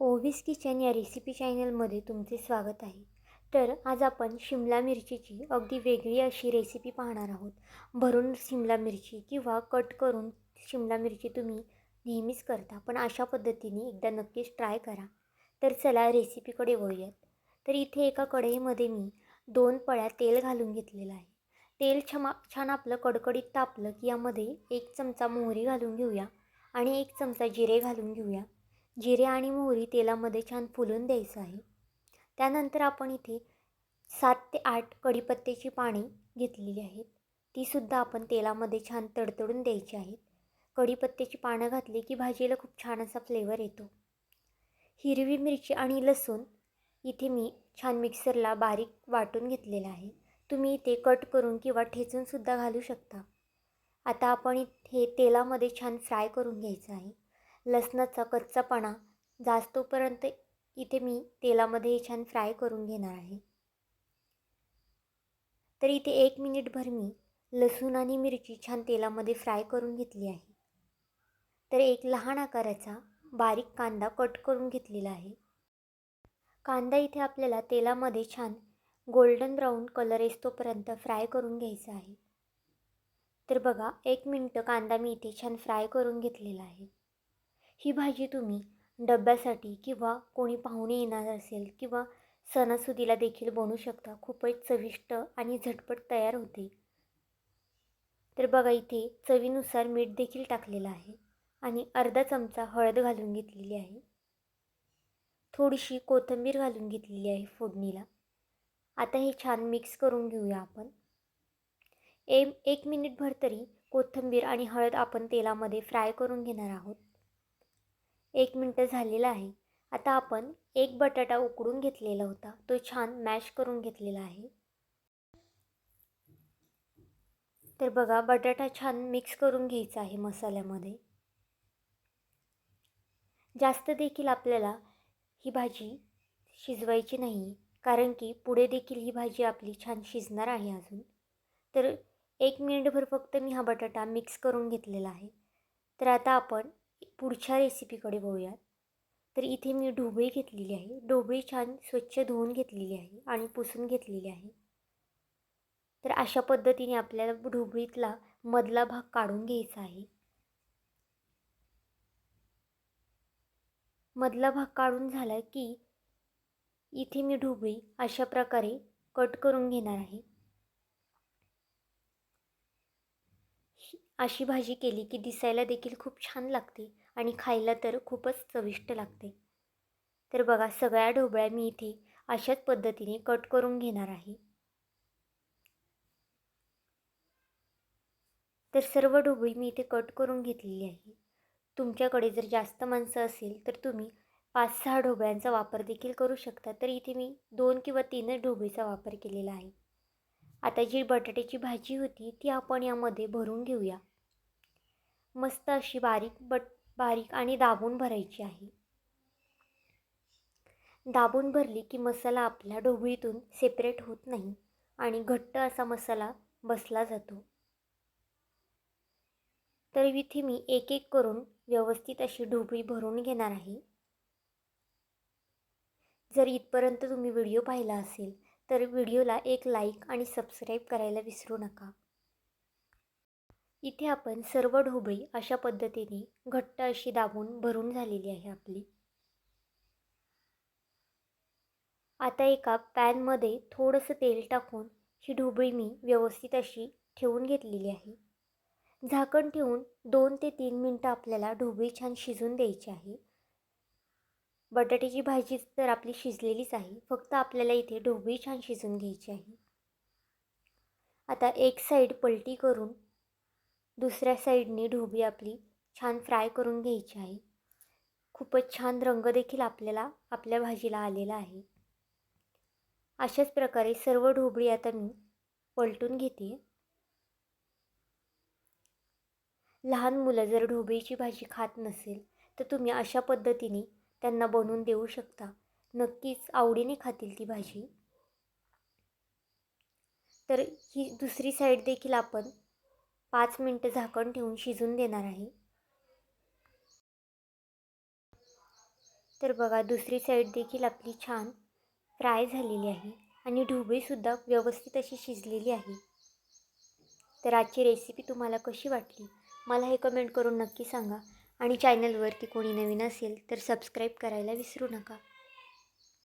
ओव्हिस kitchen या recipe चॅनलमध्ये तुमचे स्वागत आहे. तर आज आपण शिमला मिरचीची अगदी वेगळी अशी रेसिपी पाहणार आहोत. भरून शिमला मिरची किंवा कट करून शिमला मिरची तुम्ही नेहमीच करता पण अशा पद्धतीने एकदा नक्कीच ट्राय करा. तर चला रेसिपीकडे वळूयात. तर इथे एका कढईमध्ये मी दोन पळ्या तेल घालून घेतलेलं आहे. तेल छमा छान आपलं कडकडीत तापलं की यामध्ये एक चमचा मोहरी घालून घेऊया आणि एक चमचा जिरे घालून घेऊया. जिरे आणि मोहरी तेलामध्ये छान फुलून द्यायचं आहे. त्यानंतर आपण इथे सात ते आठ कढीपत्त्याची पाने घेतलेली आहेत. तीसुद्धा आपण तेलामध्ये छान तडतडून द्यायची आहेत. कढीपत्त्याची पानं घातली की भाजीला खूप छान असा फ्लेवर येतो. हिरवी मिरची आणि लसूण इथे मी छान मिक्सरला बारीक वाटून घेतलेला आहे. तुम्ही इथे कट करून किंवा ठेचूनसुद्धा घालू शकता. आता आपण इथे तेलामध्ये छान फ्राय करून घ्यायचं आहे. लसणाचा कच्चापणा जास्तोपर्यंत इथे मी तेलामध्ये छान फ्राय करून घेणार आहे. तर इथे एक मिनिटभर मी लसूण आणि मिरची छान तेलामध्ये फ्राय करून घेतली आहे. तर एक लहान आकाराचा बारीक कांदा कट करून घेतलेला आहे. कांदा इथे आपल्याला तेलामध्ये छान गोल्डन ब्राऊन कलर येतोपर्यंत फ्राय करून घ्यायचा आहे. तर बघा एक मिनटं कांदा मी इथे छान फ्राय करून घेतलेला आहे. ही भाजी तुम्ही डब्यासाठी किंवा कोणी पाहुणे येणार असेल किंवा सणासुदीला देखील बनवू शकता. खूपच चविष्ट आणि झटपट तयार होते. तर बघा इथे चवीनुसार मीठ देखील टाकलेलं आहे आणि अर्धा चमचा हळद घालून घेतलेली आहे. थोडीशी कोथिंबीर घालून घेतलेली आहे फोडणीला. आता हे छान मिक्स करून घेऊया आपण. ए एक मिनिटभर तरी कोथिंबीर आणि हळद आपण तेलामध्ये फ्राय करून घेणार आहोत. एक मिनटं झालेलं आहे. आता आपण एक बटाटा उकडून घेतलेला होता. तो छान मॅश करून घेतलेला आहे. तर बघा बटाटा छान मिक्स करून घ्यायचा आहे मसाल्यामध्ये. जास्त देखील आपल्याला ही भाजी शिजवायची नाही कारण की पुढे देखील ही भाजी आपली छान शिजणार आहे अजून. तर एक मिनिटभर फक्त मी हा बटाटा मिक्स करून घेतलेला आहे. तर आता आपण पुढच्या रेसिपीकडे बघूयात. तर इथे मी ढोबळी घेतलेली आहे. ढोबळी छान स्वच्छ धुवून घेतलेली आहे आणि पुसून घेतलेली आहे. तर अशा पद्धतीने आपल्याला ढोबळीतला मधला भाग काढून घ्यायचा आहे. मधला भाग काढून झाला की इथे मी ढोबळी अशा प्रकारे कट करून घेणार आहे. अशी भाजी केली की दिसायला देखील खूप छान लागते आणि खायला तर खूपच चविष्ट लागते. तर बघा सगळ्या ढोबळ्या मी इथे अशाच पद्धतीने कट करून घेणार आहे. तर सर्व ढोबळी मी इथे कट करून घेतलेली आहे. तुमच्याकडे जर जास्त माणसं असेल तर तुम्ही पाच सहा ढोबळ्यांचा वापर देखील करू शकता. तर इथे मी दोन किंवा तीनच ढोबळीचा वापर केलेला आहे. आता जी बटाट्याची भाजी होती ती आपण यामध्ये भरून घेऊया. मस्त अशी बारीक बट बारीक आणि दाबून भरायची आहे. दाबून भरली की मसाला आपल्या ढोबळीतून सेपरेट होत नाही आणि घट्ट असा मसाला बसला जातो. तर इथे मी एक एक करून व्यवस्थित अशी ढोबळी भरून घेणार आहे. जर इथपर्यंत तुम्ही व्हिडिओ पाहिला असेल तर व्हिडिओला एक लाईक आणि सबस्क्राईब करायला विसरू नका. इथे आपण सर्व ढोबळी अशा पद्धतीने घट्ट अशी दाबून भरून झालेली आहे आपली. आता एका पॅनमध्ये थोडंसं तेल टाकून ही ढोबळी मी व्यवस्थित अशी ठेवून घेतलेली आहे. झाकण ठेवून दोन ते तीन मिनटं आपल्याला ढोबळी छान शिजून द्यायची आहे. बटाट्याची भाजी तर आपली शिजलेलीच आहे फक्त आपल्याला इथे ढोबळी छान शिजून घ्यायची आहे. आता एक साईड पलटी करून दुसऱ्या साईडने ढोबळी आपली छान फ्राय करून घ्यायची आहे. खूपच छान रंग देखील आपल्याला आपल्या भाजीला आलेला आहे. अशाच प्रकारे सर्व ढोबळी आता मी पलटून घेते. लहान मुलं जर ढोबळीची भाजी खात नसेल तर तुम्ही अशा पद्धतीने त्यांना बनवून देऊ शकता. नक्कीच आवडीने खातील ती भाजी. तर ही दुसरी साईड देखील आपण पाच मिनटं झाकण ठेवून शिजून देणार आहे. तर बघा दुसरी साईड देखील आपली छान फ्राय झालेली आहे आणि ढोबळीसुद्धा व्यवस्थित अशी शिजलेली आहे. तर आजची रेसिपी तुम्हाला कशी वाटली? मला हे कमेंट करून नक्की सांगा आणि चॅनलवरती कोणी नवीन असेल तर सबस्क्राईब करायला विसरू नका.